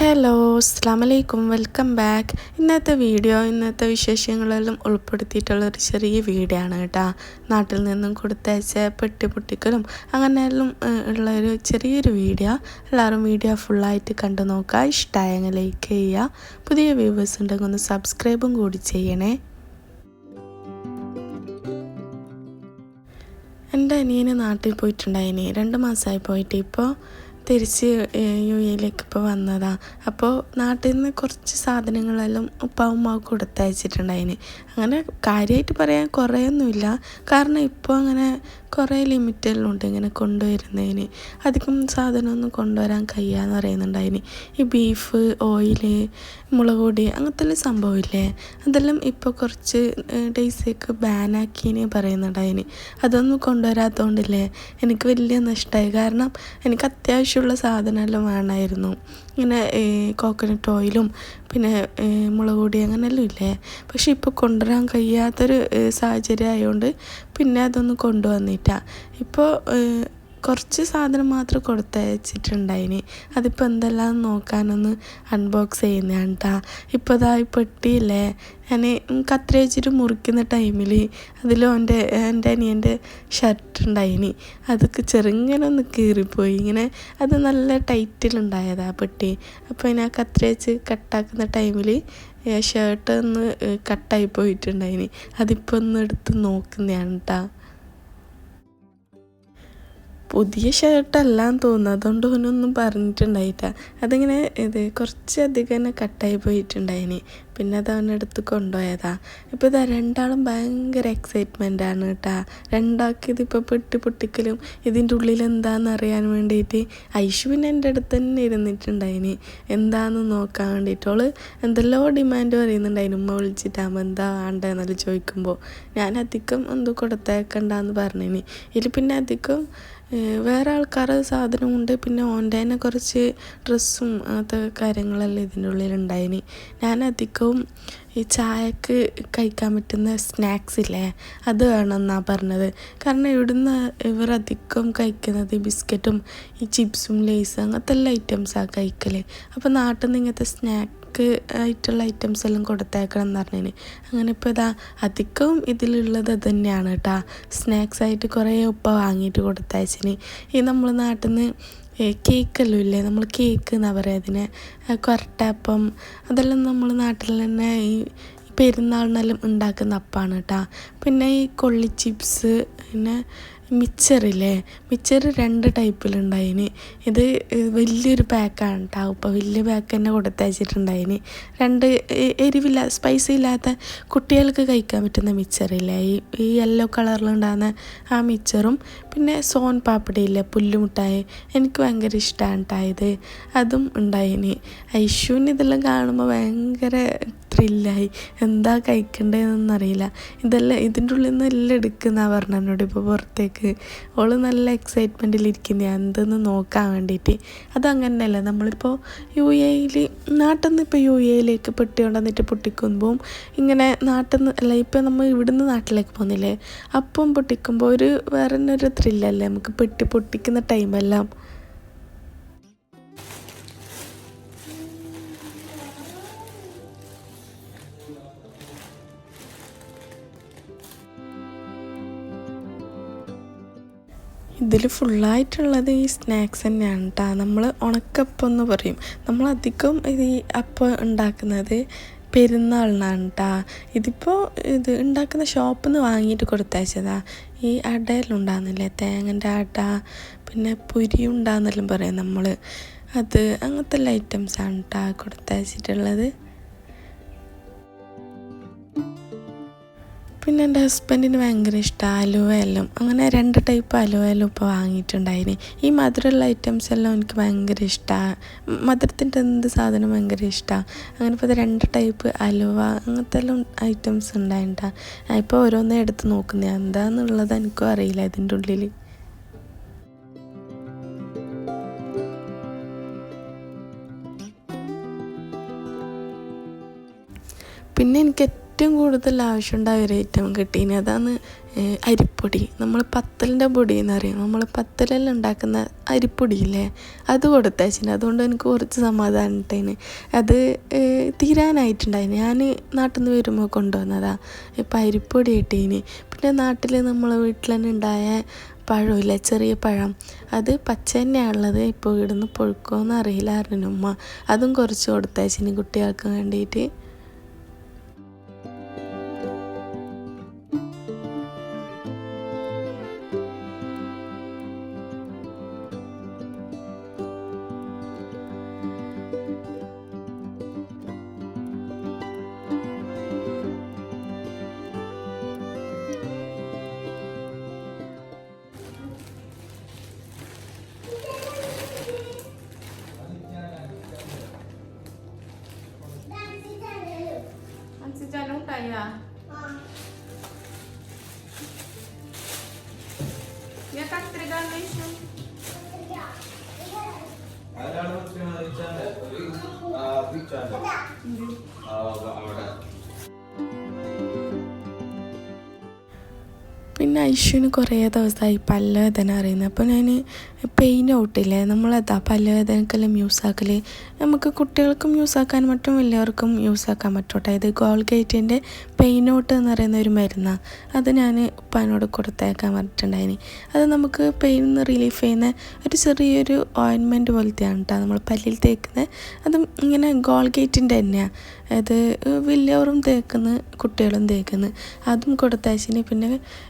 Hello അസ്സാം വലൈക്കും welcome back ഇന്നത്തെ വീഡിയോ ഇന്നത്തെ വിശേഷങ്ങളെല്ലാം ഉൾപ്പെടുത്തിയിട്ടുള്ള ഒരു ചെറിയ വീഡിയോ ആണ് കേട്ടോ. നാട്ടിൽ നിന്നും കൊടുത്തയച്ച പെട്ടി പൊട്ടിക്കലും അങ്ങനെയെല്ലാം ഉള്ള ഒരു ചെറിയൊരു വീഡിയോ എല്ലാവരും വീഡിയോ ഫുള്ളായിട്ട് കണ്ടു നോക്കുക. ഇഷ്ടമായെങ്കിൽ ലൈക്ക് ചെയ്യുക. പുതിയ വ്യൂവേഴ്സ് ഉണ്ടെങ്കിൽ ഒന്ന് സബ്സ്ക്രൈബും കൂടി ചെയ്യണേ. എന്റെ അനിയന് നാട്ടിൽ പോയിട്ടുണ്ടായിനി. രണ്ട് മാസമായി പോയിട്ട് ഇപ്പോൾ തിരിച്ച് യു എയിലേക്ക് ഇപ്പോൾ വന്നതാണ് അപ്പോൾ നാട്ടിൽ നിന്ന് കുറച്ച് സാധനങ്ങളെല്ലാം ഉപ്പാവും ഉമ്മാവും കൊടുത്തയച്ചിട്ടുണ്ടായിന്. അങ്ങനെ കാര്യമായിട്ട് പറയാൻ കുറേയൊന്നുമില്ല. കാരണം ഇപ്പോൾ അങ്ങനെ കുറേ ലിമിറ്റെല്ലാം ഉണ്ട് ഇങ്ങനെ കൊണ്ടുവരുന്നതിന്. അധികം സാധനമൊന്നും കൊണ്ടുവരാൻ കഴിയാന്ന് പറയുന്നുണ്ടായിന്. ഈ ബീഫ് ഓയിൽ മുളക് പൊടി അങ്ങനത്തെ എല്ലാം സംഭവമില്ലേ? അതെല്ലാം ഇപ്പോൾ കുറച്ച് ഡേയ്സേക്ക് ബാനാക്കിന് പറയുന്നുണ്ടായിന്. അതൊന്നും കൊണ്ടുവരാത്തതുകൊണ്ടില്ലേ എനിക്ക് വലിയ നഷ്ടമായി കാരണം എനിക്ക് അത്യാവശ്യമുള്ള സാധനമെല്ലാം വേണമായിരുന്നു. ഇങ്ങനെ കോക്കനട്ട് ഓയിലും പിന്നെ മുളക് പൊടി അങ്ങനെയെല്ലാം ഇല്ലേ? പക്ഷെ ഇപ്പോൾ കൊണ്ടുവരാൻ കഴിയാത്തൊരു സാഹചര്യം ആയതുകൊണ്ട് പിന്നെ അതൊന്നും കൊണ്ടുവന്നിട്ടാ. ഇപ്പോൾ കുറച്ച് സാധനം മാത്രം കൊടുത്തയച്ചിട്ടുണ്ടായിന്. അതിപ്പോൾ എന്തെല്ലാം നോക്കാനൊന്ന് അൺബോക്സ് ചെയ്യുന്നതാണ് കേട്ടോ ഇപ്പോൾ ഇതാ ഈ പെട്ടിയില്ലേ? ഞാൻ കത്ര വെച്ചിട്ട് മുറിക്കുന്ന ടൈമിൽ അതിൽ എന്റെ എന്റെ അനിയന്റെ ഷർട്ട് ഉണ്ടായിന്. അതൊക്കെ ചെറുങ്ങനെ ഒന്ന് കീറിപ്പോയി. ഇങ്ങനെ അത് നല്ല ടൈറ്റിലുണ്ടായതാ പെട്ടി. അപ്പോൾ ഞാൻ കത്ര വെച്ച് കട്ടാക്കുന്ന ടൈമിൽ ഷർട്ട് ഒന്ന് കട്ടായി പോയിട്ടുണ്ടായിന്. അതിപ്പോൾ ഒന്ന് എടുത്ത് നോക്കുന്നതാണ് കേട്ടോ പുതിയ ഷർട്ടല്ലാന്ന് തോന്നുന്നു. അതുകൊണ്ട് ഓനൊന്നും പറഞ്ഞിട്ടുണ്ടായിട്ട അതിങ്ങനെ ഇത് കുറച്ചധികം തന്നെ കട്ടായി പോയിട്ടുണ്ടായിനി. പിന്നെ അത് അവനെടുത്ത് കൊണ്ടുപോയതാ. ഇപ്പോൾ ഇതാ രണ്ടാളും ഭയങ്കര എക്സൈറ്റ്മെന്റ് ആണ് കേട്ടാ. രണ്ടാൾക്ക് ഇതിപ്പോൾ പെട്ടി പൊട്ടിക്കലും ഇതിന്റെ ഉള്ളിൽ എന്താണെന്ന് അറിയാൻ വേണ്ടിയിട്ട് ഐഷു പിന്നെ എന്റെ അടുത്ത് തന്നെ ഇരുന്നിട്ടുണ്ടായിനി. എന്താണെന്ന് നോക്കാൻ വേണ്ടിയിട്ട്. ഓൾ എന്തെല്ലോ ഡിമാൻഡ് പറയുന്നുണ്ടായിന്. ഉമ്മ വിളിച്ചിട്ടാകുമ്പോൾ എന്താ വേണ്ടതെന്നെല്ലാം ചോദിക്കുമ്പോൾ ഞാൻ അധികം എന്തോ കൊടുത്തേക്കണ്ടെന്ന് പറഞ്ഞിനി. ഇതിൽ പിന്നെ അധികം വേറെ സാധനം സാധനമുണ്ട്. പിന്നെ ഓന്റെ തന്നെ കുറച്ച് ഡ്രസ്സും അങ്ങനത്തെ കാര്യങ്ങളെല്ലാം ഇതിന്റെ ഉള്ളിലുണ്ടായിനി. ഞാൻ അധികവും ഈ ചായക്ക് കഴിക്കാൻ പറ്റുന്ന സ്നാക്സ് ഇല്ലേ അത് വേണമെന്നാണ് പറഞ്ഞത്. കാരണം ഇവിടുന്ന് ഇവർ അധികം കഴിക്കുന്നത് ബിസ്ക്കറ്റും ഈ ചിപ്സും ലേസും അങ്ങനത്തെ എല്ലാ ഐറ്റംസാണ് കഴിക്കൽ അപ്പോൾ നാട്ടിൽ നിന്ന് ഇങ്ങനത്തെ സ്നാക്ക് ആയിട്ടുള്ള ഐറ്റംസ് എല്ലാം കൊടുത്തേക്കണം എന്ന് പറഞ്ഞതിന് അങ്ങനെ ഇപ്പോൾ ഇതാ അധികവും ഇതിലുള്ളത് തന്നെയാണ് കേട്ടോ സ്നാക്സ് ആയിട്ട് കുറേ ഉപ്പ വാങ്ങിയിട്ട് കൊടുത്തയച്ചിന്. ഈ നമ്മൾ നാട്ടിൽ നിന്ന് കേക്കെല്ലാം ഇല്ലേ നമ്മൾ കേക്ക് എന്നാ പറയുക അതിനെ കൊരട്ടപ്പം അതെല്ലാം നമ്മൾ നാട്ടിൽ തന്നെ ഈ പെരുന്നാളിനെല്ലാം ഉണ്ടാക്കുന്ന അപ്പാണ് കേട്ടോ പിന്നെ ഈ കൊള്ളി ചിപ്സ് പിന്നെ മിച്ചറില്ലേ മിച്ചർ രണ്ട് ടൈപ്പിലുണ്ടായിന് ഇത് വലിയൊരു പാക്കാണ് കേട്ടോ ഇപ്പോൾ വലിയ പാക്ക് തന്നെ കൊടുത്തയച്ചിട്ടുണ്ടായിന്. രണ്ട് എരിവില്ല സ്പൈസി ഇല്ലാത്ത കുട്ടികൾക്ക് കഴിക്കാൻ പറ്റുന്ന മിച്ചറില്ലേ ഈ ഈ യെല്ലോ കളറിലുണ്ടാകുന്ന ആ മിച്ചറും പിന്നെ സോൻ ഇല്ല? പുല്ലുമുട്ടായി. എനിക്ക് ഭയങ്കര ഇഷ്ടമാണ് കേട്ടോ ഇത്. അതും ഉണ്ടായിന് ഐഷുവിന് ഇതെല്ലാം കാണുമ്പോൾ ഭയങ്കര ത്രില്ലായി എന്താ കഴിക്കണ്ടതെന്നൊന്നും അറിയില്ല ഇതെല്ലാം ഇതിന്റെ ഉള്ളിൽ നിന്ന് എല്ലാം എടുക്കുന്ന പറഞ്ഞ എന്നോട് ഇപ്പോൾ പുറത്തേക്ക്. അവൾ നല്ല എക്സൈറ്റ്മെന്റിൽ ഇരിക്കുന്ന എന്തെന്ന് നോക്കാൻ വേണ്ടിയിട്ട് അതങ്ങനെയല്ല. നമ്മളിപ്പോൾ യു എയിൽ നാട്ടിൽ നിന്ന് ഇപ്പോൾ യു എയിലേക്ക് പെട്ടി കൊണ്ടുവന്നിട്ട് പൊട്ടിക്കുമ്പോൾ ഇങ്ങനെ നാട്ടിൽ നിന്ന് അല്ല ഇപ്പോൾ നമ്മൾ ഇവിടുന്ന് നാട്ടിലേക്ക് പോകുന്നില്ലേ അപ്പം പൊട്ടിക്കുമ്പോൾ ഒരു വേറെ തന്നെ ഒരു ത്രില്ലല്ലേ നമുക്ക് പെട്ടി പൊട്ടിക്കുന്ന ടൈമെല്ലാം ഇതിൽ ഫുള്ളായിട്ടുള്ളത് ഈ സ്നാക്സ് തന്നെയാണ് കേട്ടോ നമ്മൾ ഉണക്കപ്പം എന്ന് പറയും. നമ്മൾ അധികം ഈ അപ്പം ഉണ്ടാക്കുന്നത് പെരുന്നാളിനാണ് കേട്ടോ ഇതിപ്പോൾ ഇത് ഉണ്ടാക്കുന്ന ഷോപ്പിൽ നിന്ന് വാങ്ങിയിട്ട് കൊടുത്തയച്ചതാ. ഈ അടയിലുണ്ടാകുന്നില്ലേ തേങ്ങന്റെ അട പിന്നെ പുരി ഉണ്ടാകുന്നെല്ലാം പറയും നമ്മൾ അത് അങ്ങനത്തെ എല്ലാ ഐറ്റംസാണ് കേട്ടോ കൊടുത്തയച്ചിട്ടുള്ളത്. പിന്നെ എന്റെ ഹസ്ബൻഡിന് ഭയങ്കര ഇഷ്ടമാണ് അലുവയെല്ലാം. അങ്ങനെ രണ്ട് ടൈപ്പ് അലുവയെല്ലാം ഇപ്പോൾ വാങ്ങിയിട്ടുണ്ടായിന്. ഈ മധുരമുള്ള ഐറ്റംസ് എല്ലാം എനിക്ക് ഭയങ്കര ഇഷ്ടമാണ് മധുരത്തിന്റെ എന്ത് സാധനം ഭയങ്കര ഇഷ്ടമാണ് അങ്ങനെ ഇപ്പോൾ രണ്ട് ടൈപ്പ് അലുവ അങ്ങനത്തെ എല്ലാം ഐറ്റംസ് ഉണ്ടായിട്ടാണ് ഇപ്പോൾ ഓരോന്നേ എടുത്ത് നോക്കുന്നത് എന്താണെന്നുള്ളത് എനിക്കും അറിയില്ല ഇതിന്റെ ഉള്ളിൽ പിന്നെ എനിക്ക് ഏറ്റവും കൂടുതൽ ആവശ്യമുണ്ടായ ഒരു ഐറ്റം കിട്ടീന് അതാണ് അരിപ്പൊടി. നമ്മൾ പത്തലിന്റെ പൊടി എന്ന് പറയും. നമ്മൾ പത്തലെല്ലാം ഉണ്ടാക്കുന്ന അരിപ്പൊടിയില്ലേ? അത് കൊടുത്തയച്ചിന്. അതുകൊണ്ട് എനിക്ക് കുറച്ച് സമാധാനം ഉണ്ടായിന് അത് തീരാനായിട്ടുണ്ടായിന്. ഞാൻ നാട്ടിൽ നിന്ന് വരുമ്പോൾ കൊണ്ടുവന്നതാണ് ഇപ്പം അരിപ്പൊടി ഇട്ടീന് പിന്നെ നാട്ടിൽ നമ്മൾ വീട്ടിൽ തന്നെ ഉണ്ടായ പഴമില്ല? ചെറിയ പഴം. അത് പച്ച തന്നെയാണുള്ളത് ഇപ്പോൾ ഇവിടുന്ന് പൊഴുക്കോന്ന് അറിയില്ലായിരുന്നു ഉമ്മ. അതും കുറച്ച് കൊടുത്തയച്ചിന് കുട്ടികൾക്ക് വേണ്ടിയിട്ട് ഇച്ചാന്റെ. ആ, അവിടെ. പിന്നെ ഐഷുവിന് കുറേ ദിവസമായി പല്ലുവേദന അറിയുന്നത്. അപ്പോൾ ഞാൻ പെയിൻ ഔട്ടില്ലേ നമ്മളതാ പല്ലുവേദനക്കെല്ലാം യൂസ് ആക്കൽ നമുക്ക് കുട്ടികൾക്കും യൂസ് ആക്കാൻ പറ്റും വലിയവർക്കും യൂസ് ആക്കാൻ പറ്റും അതായത് ഗോൾഗേറ്റിന്റെ പെയിൻ ഔട്ട് എന്ന് പറയുന്ന ഒരു മരുന്നാണ് അത് ഞാൻ ഉപ്പാനോട് കൊടുത്തേക്കാൻ പറഞ്ഞിട്ടുണ്ടായിന്. അത് നമുക്ക് പെയിൻ നിന്ന് റിലീഫ് ചെയ്യുന്ന ഒരു ചെറിയൊരു ഓയിൻമെന്റ് പോലത്തെയാണ് കേട്ടോ നമ്മൾ പല്ലിൽ തേക്കുന്നത് അതും ഇങ്ങനെ ഗോൾഗേറ്റിന്റെ തന്നെയാണ് അത് വലിയവരും തേക്കുന്നു കുട്ടികളും തേക്കുന്നു. അതും കൊടുത്തയച്ചിന്. പിന്നെ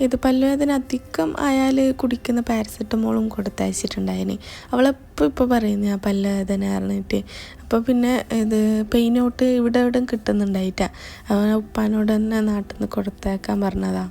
ഇത് പല്ലുവേദന അധികം ആയാൽ കുടിക്കുന്ന പാരസെറ്റമോളും കൊടുത്തയച്ചിട്ടുണ്ടായിന് അവളെപ്പോൾ ഇപ്പോൾ പറയുന്നു ആ പല്ലുവേദന അറിഞ്ഞിട്ട് അപ്പോൾ പിന്നെ ഇത് പെയിൻ ഔട്ട് ഇവിടെ ഇവിടെ കിട്ടുന്നുണ്ടായിട്ടാ. അവൻ ഉപ്പാനോട് തന്നെ നാട്ടിൽ നിന്ന് കൊടുത്തേക്കാൻ പറഞ്ഞതാ.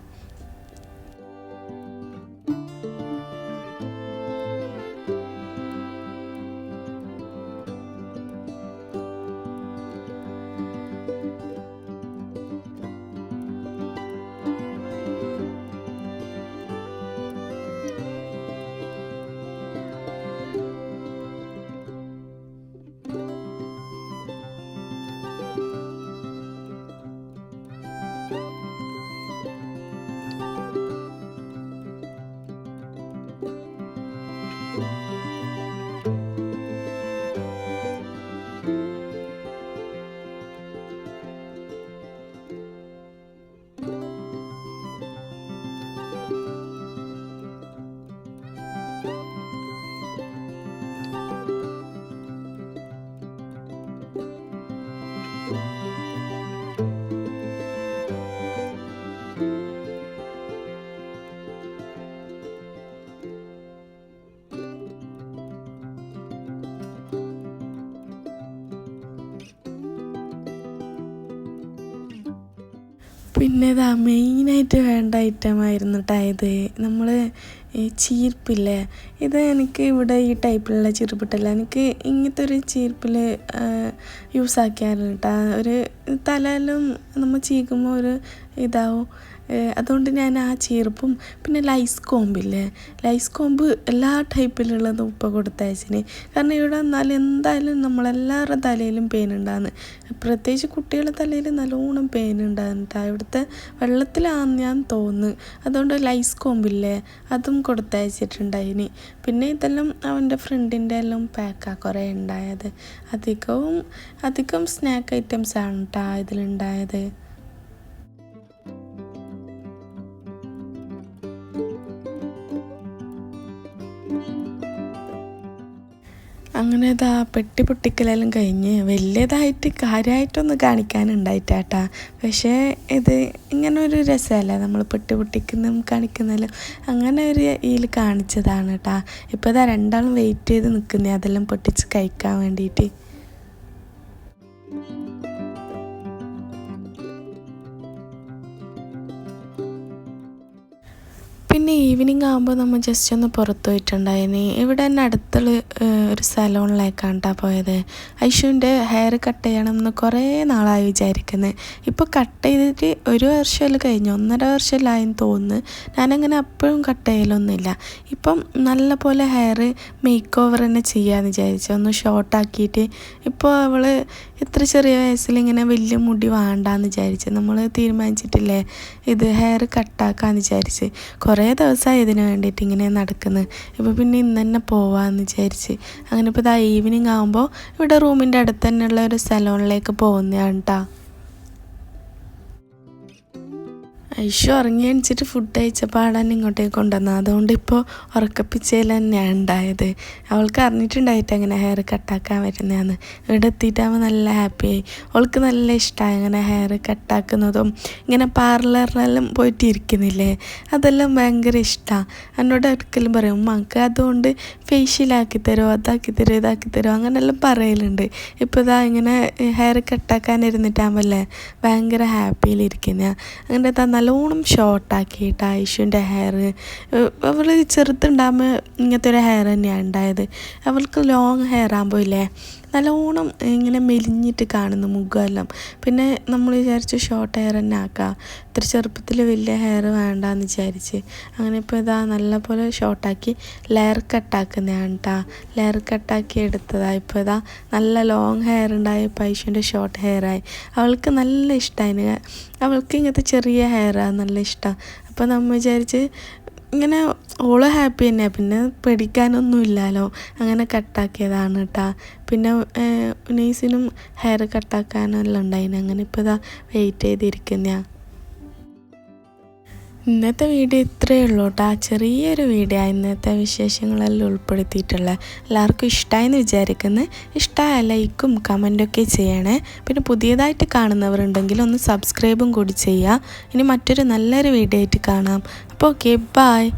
പിന്നെ ഇതാ മെയിനായിട്ട് വേണ്ട ഐറ്റമായിരുന്നു കേട്ടോ ഇത്. നമ്മൾ ഈ ചീർപ്പില്ലേ? ഇത് എനിക്ക് ഇവിടെ ഈ ടൈപ്പിലുള്ള ചീർപ്പിട്ടല്ല. എനിക്ക് ഇങ്ങനത്തെ ഒരു ചീർപ്പിൽ യൂസ് ആക്കിയായിരുന്നു കേട്ടോ ഒരു തലയിലും നമ്മൾ ചീകുമ്പോൾ ഒരു ഇതാവും. അതുകൊണ്ട് ഞാൻ ആ ചീർപ്പും പിന്നെ ലൈസ് കോമ്പില്ലേ? ലൈസ് കോമ്പ് എല്ലാ ടൈപ്പിലുള്ളതും ഉപ്പ കൊടുത്തയച്ചിന് കാരണം ഇവിടെ വന്നാൽ എന്തായാലും നമ്മളെല്ലാവരുടെ തലയിലും പെയിൻ ഉണ്ടാകുന്നു പ്രത്യേകിച്ച് കുട്ടികളുടെ തലയിൽ നല്ലോണം പെയിൻ ഉണ്ടാകുന്നുണ്ട് ഇവിടുത്തെ വെള്ളത്തിലാണെന്ന് ഞാൻ തോന്നുന്നു അതുകൊണ്ട് ലൈസ് കോമ്പില്ലേ? അതും കൊടുത്തയച്ചിട്ടുണ്ടായിന് പിന്നെ ഇതെല്ലാം അവന്റെ ഫ്രണ്ടിന്റെ എല്ലാം പാക്കാണ് കുറേ ഉണ്ടായത്. അധികവും അധികം സ്നാക്ക് ഐറ്റംസ് ആണ് കേട്ടോ ഇതിലുണ്ടായത്. അങ്ങനെ ഇതാ പെട്ടി പൊട്ടിക്കലെല്ലാം കഴിഞ്ഞ് വലിയതായിട്ട് കാര്യമായിട്ടൊന്നും കാണിക്കാനുണ്ടായിട്ടാട്ടാ. പക്ഷേ ഇത് ഇങ്ങനെ ഒരു രസമല്ലേ നമ്മൾ പെട്ടി പൊട്ടിക്കുന്നതും കാണിക്കുന്നതിലും അങ്ങനെ ഒരു ഇതിൽ കാണിച്ചതാണ് കേട്ടാ ഇപ്പോൾ ഇതാ രണ്ടാളും വെയിറ്റ് ചെയ്ത് നിൽക്കുന്നേ അതെല്ലാം പൊട്ടിച്ച് കഴിക്കാൻ വേണ്ടിയിട്ട് പിന്നെ ഈവനിങ് ആകുമ്പോൾ നമ്മൾ ജസ്റ്റ് ഒന്ന് പുറത്ത് പോയിട്ടുണ്ടായിരുന്നു ഇവിടെ തന്നെ അടുത്തുള്ള ഒരു സലോണിലേക്കാണ് കേട്ടോ പോയത്. ഐഷുവിന്റെ ഹെയർ കട്ട് ചെയ്യണം എന്ന് കുറേ നാളായി വിചാരിക്കുന്നത് ഇപ്പോൾ കട്ട് ചെയ്തിട്ട് ഒരു വർഷമല്ല കഴിഞ്ഞു. ഒന്നര വർഷമല്ലായെന്ന് തോന്നുന്നു. ഞാനങ്ങനെ അപ്പോഴും കട്ട് ചെയ്യലൊന്നുമില്ല. ഇപ്പം നല്ല പോലെ ഹെയർ മേക്ക് ഓവർ തന്നെ ചെയ്യാമെന്ന് വിചാരിച്ചു. ഒന്ന് ഷോർട്ടാക്കിയിട്ട് ഇപ്പോൾ അവൾ ഇത്ര ചെറിയ വയസ്സിൽ ഇങ്ങനെ വലിയ മുടി വേണ്ടാന്ന് വിചാരിച്ചു. നമ്മൾ തീരുമാനിച്ചിട്ടില്ലേ? ഇത് ഹെയർ കട്ടാക്കാന്ന് വിചാരിച്ച് കുറേ ദിവസമായി ഇതിന് വേണ്ടിയിട്ട് ഇങ്ങനെ നടക്കുന്നത് ഇപ്പോൾ പിന്നെ ഇന്ന് തന്നെ പോവാമെന്ന് വിചാരിച്ച്. അങ്ങനെ ഇപ്പോൾ ഇതാ ഈവനിങ് ആകുമ്പോൾ ഇവിടെ റൂമിന്റെ അടുത്ത് തന്നെയുള്ള ഒരു സലോണിലേക്ക് പോകുന്നതാണ് കേട്ടോ ഐഷു ഉറങ്ങി അണിച്ചിട്ട് ഫുഡ് കഴിച്ചപ്പാടാണ് ഇങ്ങോട്ടേക്ക് കൊണ്ടുവന്നത് അതുകൊണ്ട് ഇപ്പോൾ ഉറക്കപ്പിച്ചയിൽ തന്നെയാണ് ഉണ്ടായത്. അവൾക്ക് അറിഞ്ഞിട്ടുണ്ടായിട്ട് അങ്ങനെ ഹെയർ കട്ടാക്കാൻ വരുന്നതാണ്. ഇവിടെ എത്തിയിട്ടാകുമ്പോൾ നല്ല ഹാപ്പിയായി അവൾക്ക് നല്ല ഇഷ്ടമായി അങ്ങനെ ഹെയർ കട്ടാക്കുന്നതും ഇങ്ങനെ പാർലറിലെല്ലാം പോയിട്ട് ഇരിക്കുന്നില്ലേ അതെല്ലാം ഭയങ്കര ഇഷ്ടമാണ് എന്നോട് ഒരിക്കലും പറയും ഉമ്മക്ക് അതുകൊണ്ട് ഫേഷ്യലാക്കി തരുമോ അതാക്കി തരുമോ ഇതാക്കി തരുമോ അങ്ങനെല്ലാം പറയലുണ്ട്. ഇപ്പോൾ ഇതാ ഇങ്ങനെ ഹെയർ കട്ടാക്കാൻ ഇരുന്നിട്ടാകുമ്പോൾ ഭയങ്കര ഹാപ്പിയിലിരിക്കുന്ന അങ്ങനെ താ നല്ലോണം ഷോർട്ടാക്കിയിട്ട് ഐഷുവിന്റെ ഹെയർ അവൾ ചെറുത്തുണ്ടാകുമ്പോൾ ഇങ്ങനത്തെ ഒരു ഹെയർ തന്നെയാണ് ഉണ്ടായത്. അവൾക്ക് ലോങ് ഹെയർ ആകുമ്പോൾ ഇല്ലേ നല്ലോണം ഇങ്ങനെ മെലിഞ്ഞിട്ട് കാണുന്നു മുഖമെല്ലാം. പിന്നെ നമ്മൾ വിചാരിച്ചു ഷോർട്ട് ഹെയർ തന്നെ ആക്കാം. ഇത്ര ചെറുപ്പത്തിൽ വലിയ ഹെയർ വേണ്ടാന്ന് വിചാരിച്ച്. അങ്ങനെ ഇപ്പോൾ ഇതാ നല്ലപോലെ ഷോർട്ടാക്കി ലെയർ കട്ടാക്കുന്നതാണ് കേട്ടോ ലെയർ കട്ടാക്കി എടുത്തതാ. ഇപ്പോൾ ഇതാ നല്ല ലോങ് ഹെയർ ഉണ്ടായി പൈഷന്റെ ഷോർട്ട് ഹെയറായി അവൾക്ക് നല്ല ഇഷ്ടമായി അവൾക്ക് ഇങ്ങനത്തെ ചെറിയ ഹെയറാണ് നല്ല ഇഷ്ടം. അപ്പോൾ നമ്മൾ വിചാരിച്ച് ഇങ്ങനെ ഓൾ ഹാപ്പി തന്നെയാണ് പിന്നെ പേടിക്കാനൊന്നും ഇല്ലല്ലോ അങ്ങനെ കട്ടാക്കിയതാണ് കേട്ടോ പിന്നെ നെയ്സിനും ഹെയർ കട്ടാക്കാനെല്ലാം ഉണ്ടായിന്. അങ്ങനെ ഇപ്പോൾ ഇതാ വെയിറ്റ് ചെയ്തിരിക്കുന്നതാണ് ഇന്നത്തെ വീഡിയോ ഇത്രയേ ഉള്ളൂ കേട്ടോ ചെറിയൊരു വീഡിയോ ഇന്നത്തെ വിശേഷങ്ങളെല്ലാം ഉൾപ്പെടുത്തിയിട്ടുള്ള എല്ലാവർക്കും ഇഷ്ടമായെന്ന് വിചാരിക്കുന്നത് ഇഷ്ടമായ ലൈക്കും കമന്റൊക്കെ ചെയ്യണേ. പിന്നെ പുതിയതായിട്ട് കാണുന്നവരുണ്ടെങ്കിൽ ഒന്ന് സബ്സ്ക്രൈബും കൂടി ചെയ്യുക. ഇനി മറ്റൊരു നല്ലൊരു വീഡിയോ ആയിട്ട് കാണാം. Okay, bye.